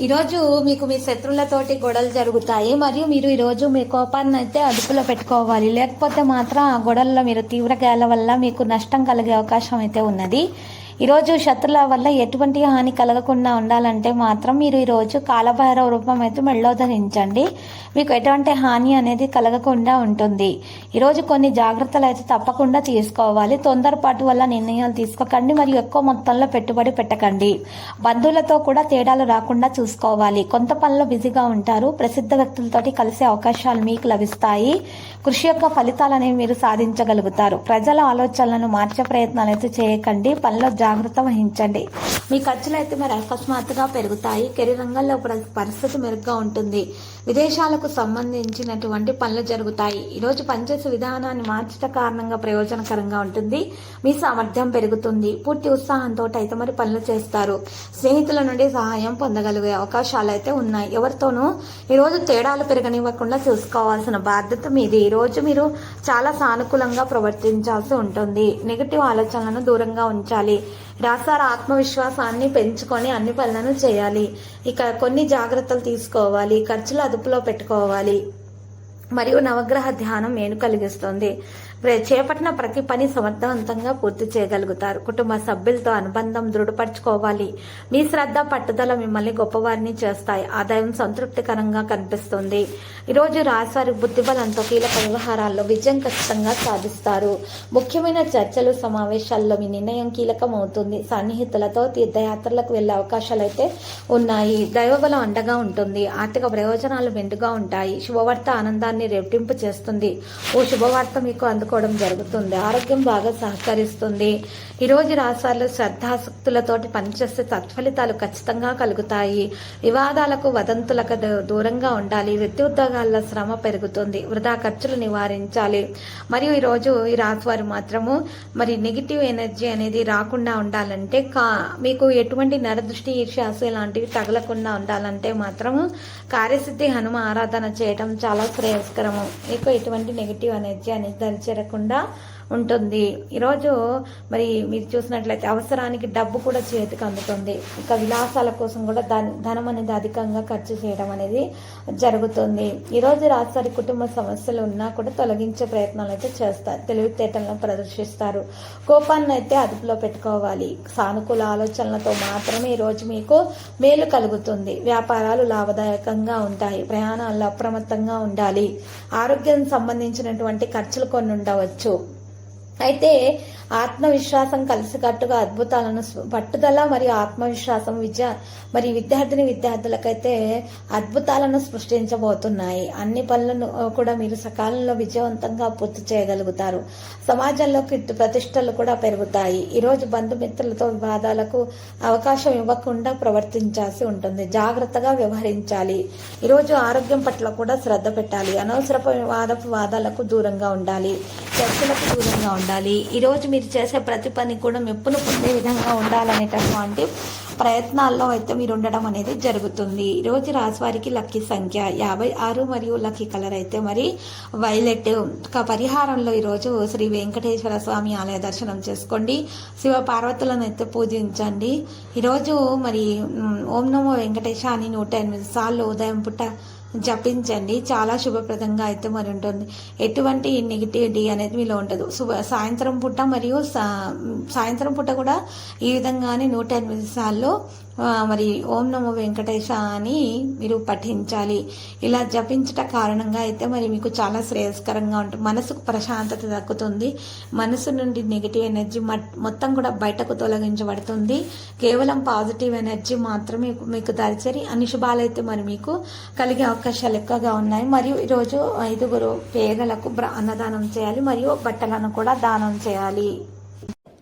ఈరోజు మీకు మీ శత్రులతోటి గొడవలు జరుగుతాయి మరియు మీరు ఈరోజు మీ కోపాన్ని అయితే అదుపులో పెట్టుకోవాలి. లేకపోతే మాత్రం ఆ గొడవల్లో మీరు తీవ్ర గాయాల వల్ల మీకు నష్టం కలిగే అవకాశం అయితే ఉన్నది. ఈరోజు శత్రుల వల్ల ఎటువంటి హాని కలగకుండా ఉండాలంటే మాత్రం మీరు ఈరోజు కాలభైరవ రూపం అయితే మెళ్ళో ధరించండి. మీకు ఎటువంటి హాని అనేది కలగకుండా ఉంటుంది. ఈరోజు కొన్ని జాగ్రత్తలు అయితే తప్పకుండా తీసుకోవాలి. తొందరపాటు వల్ల నిర్ణయాలు తీసుకోకండి. మరియు ఎక్కువ మొత్తంలో పెట్టుబడి పెట్టకండి. బంధువులతో కూడా తేడాలు రాకుండా చూసుకోవాలి. కొంత పనులు బిజీగా ఉంటారు. ప్రసిద్ధ వ్యక్తులతోటి కలిసే అవకాశాలు మీకు లభిస్తాయి. కృషి యొక్క ఫలితాలు అనేవి మీరు సాధించగలుగుతారు. ప్రజల ఆలోచనలను మార్చే ప్రయత్నాలు అయితే చేయకండి. పనిలో జాగ్రత్త వహించండి. మీ ఖర్చులు అయితే మరి అకస్మాత్తుగా పెరుగుతాయి. కెరీర్ రంగంలో ప్ర- పరిస్థితి మెరుగ్గా ఉంటుంది. విదేశాలకు సంబంధించినటువంటి పనులు జరుగుతాయి. ఈరోజు పనిచేసే విధానాన్ని మార్చట కారణంగా ప్రయోజనకరంగా ఉంటుంది. మీ సామర్థ్యం పెరుగుతుంది. పూర్తి ఉత్సాహంతో అయితే మరి పనులు చేస్తారు. స్నేహితుల నుండి సహాయం పొందగలిగే అవకాశాలు అయితే ఉన్నాయి. ఎవరితోనూ ఈరోజు తేడాలు పెరగనివ్వకుండా చూసుకోవాల్సిన బాధ్యత మీది. ఈరోజు మీరు చాలా సానుకూలంగా ప్రవర్తించాల్సి ఉంటుంది. నెగిటివ్ ఆలోచనలను దూరంగా ఉంచాలి. రాసార ఆత్మవిశ్వాసాన్ని పెంచుకొని అన్ని పనులను చేయాలి. ఇక కొన్ని జాగ్రత్తలు తీసుకోవాలి. ఖర్చులు అదుపులో పెట్టుకోవాలి. మరియు నవగ్రహ ధ్యానం మేలు కలిగిస్తుంది. చేపట్టిన ప్రతి పని సమర్థవంతంగా పూర్తి చేయగలుగుతారు. కుటుంబ సభ్యులతో అనుబంధం దృఢపరచుకోవాలి. మీ శ్రద్ధ పట్టుదల మిమ్మల్ని గొప్పవారిని చేస్తాయి. ఆదాయం సంతృప్తికరంగా కనిపిస్తుంది. ఈరోజు రాశివారి బుద్ధిబలంతో కీలక వ్యవహారాల్లో విజయం ఖచ్చితంగా సాధిస్తారు. ముఖ్యమైన చర్చలు సమావేశాల్లో మీ నిర్ణయం కీలకం అవుతుంది సన్నిహితులతో తీర్థయాత్రలకు వెళ్ళే అవకాశాలు అయితే ఉన్నాయి. దైవబలం అండగా ఉంటుంది. ఆర్థిక ప్రయోజనాలు మెండుగా ఉంటాయి. శుభవార్త ఆనందాన్ని రెట్టింపు చేస్తుంది. ఓ శుభవార్త మీకు అందుకు అందుకోవడం జరుగుతుంది. ఆరోగ్యం బాగా సహకరిస్తుంది. ఈ రోజు రాష్ట్రాల్లో పనిచేస్తే తత్ఫలితాలు ఖచ్చితంగా కలుగుతాయి. వివాదాలకు వదంతులకు దూ- దూరంగా ఉండాలి. వృత్తి ఉద్యోగాల్లో శ్రమ పెరుగుతుంది. వృధా ఖర్చులు నివారించాలి. మరియు ఈరోజు ఈ రాశి వారు మాత్రము మరి నెగిటివ్ ఎనర్జీ అనేది రాకుండా ఉండాలంటే కా మీకు ఎటువంటి నరదృష్టి ఈర్ష్యాసు ఇలాంటివి తగలకుండా ఉండాలంటే మాత్రము కార్యసిద్ధి హనుమ ఆరాధన చేయటం చాలా శ్రేయస్కరము. మీకు ఎటువంటి నెగిటివ్ ఎనర్జీ అనేది దరిచేరకుండా ఉంటుంది. ఈరోజు మరి మీరు చూసినట్లయితే అవసరానికి డబ్బు కూడా చేతికి అందుతుంది. ఇక విలాసాల కోసం కూడా దాని ధనం అనేది అధికంగా ఖర్చు చేయడం అనేది జరుగుతుంది. ఈరోజు రాసారి కుటుంబ సమస్యలు ఉన్నా కూడా తొలగించే ప్రయత్నాలు అయితే చేస్తారు. తెలివితేటలను ప్రదర్శిస్తారు. కోపాన్ని అయితే అదుపులో పెట్టుకోవాలి. సానుకూల ఆలోచనలతో మాత్రమే ఈరోజు మీకు మేలు కలుగుతుంది. వ్యాపారాలు లాభదాయకంగా ఉంటాయి. ప్రయాణాల్లో అప్రమత్తంగా ఉండాలి. ఆరోగ్యం సంబంధించినటువంటి ఖర్చులు కొన్ని ఉండవచ్చు. అయితే ఆత్మవిశ్వాసం కలిసికట్టుగా అద్భుతాలను పట్టుదల మరియు ఆత్మవిశ్వాసం విద్య మరి విద్యార్థిని విద్యార్థులకైతే అద్భుతాలను సృష్టించబోతున్నాయి. అన్ని పనులను కూడా మీరు సకాలంలో విజయవంతంగా పూర్తి చేయగలుగుతారు. సమాజంలో కీర్తి ప్రతిష్టలు కూడా పెరుగుతాయి. ఈరోజు బంధుమిత్రులతో వివాదాలకు అవకాశం ఇవ్వకుండా ప్రవర్తించాల్సి ఉంటుంది. జాగ్రత్తగా వ్యవహరించాలి. ఈరోజు ఆరోగ్యం పట్ల కూడా శ్రద్ధ పెట్టాలి. అనవసరపు వివాదపు వాదాలకు దూరంగా ఉండాలి. చర్చలకు దూరంగా ఉండాలి. ఈరోజు మీరు చేసే ప్రతి పని కూడా మెప్పును పొందే విధంగా ఉండాలనేటటువంటి ప్రయత్నాల్లో అయితే మీరు ఉండడం అనేది జరుగుతుంది. ఈరోజు రోజు రాశివారికి లక్కీ సంఖ్య యాభై ఆరు మరియు లక్కీ కలర్ అయితే మరి వైలెట్. పరిహారంలో ఈరోజు శ్రీ వెంకటేశ్వర స్వామి ఆలయ దర్శనం చేసుకోండి. శివ పార్వతులను అయితే పూజించండి. ఈరోజు మరి ఓం నమో వెంకటేశ అని నూట ఎనిమిది సార్లు ఉదయం పుట్ట జపించండి. చాలా శుభప్రదంగా అయితే మరి ఉంటుంది. ఎటువంటి నెగిటివిటీ అనేది మీలో ఉండదు. శుభ సాయంత్రం పూట మరియు సా- సాయంత్రం పూట కూడా ఈ విధంగానే నూట ఎనిమిది సార్లు మరి ఓం నమో వెంకటేశ అని మీరు పఠించాలి. ఇలా జపించట కారణంగా అయితే మరి మీకు చాలా శ్రేయస్కరంగా ఉంటుంది మనసుకు ప్రశాంతత దక్కుతుంది. మనసు నుండి నెగిటివ్ ఎనర్జీ మట్- మొత్తం కూడా బయటకు తొలగించబడుతుంది. కేవలం పాజిటివ్ ఎనర్జీ మాత్రమే మీకు దరిచేరి అనిశుభాలైతే మరి మీకు కలిగే అవకాశాలు ఎక్కువగా ఉన్నాయి. మరియు ఈరోజు ఐదుగురు పేదలకు అన్నదానం చేయాలి. మరియు బట్టలను కూడా దానం చేయాలి.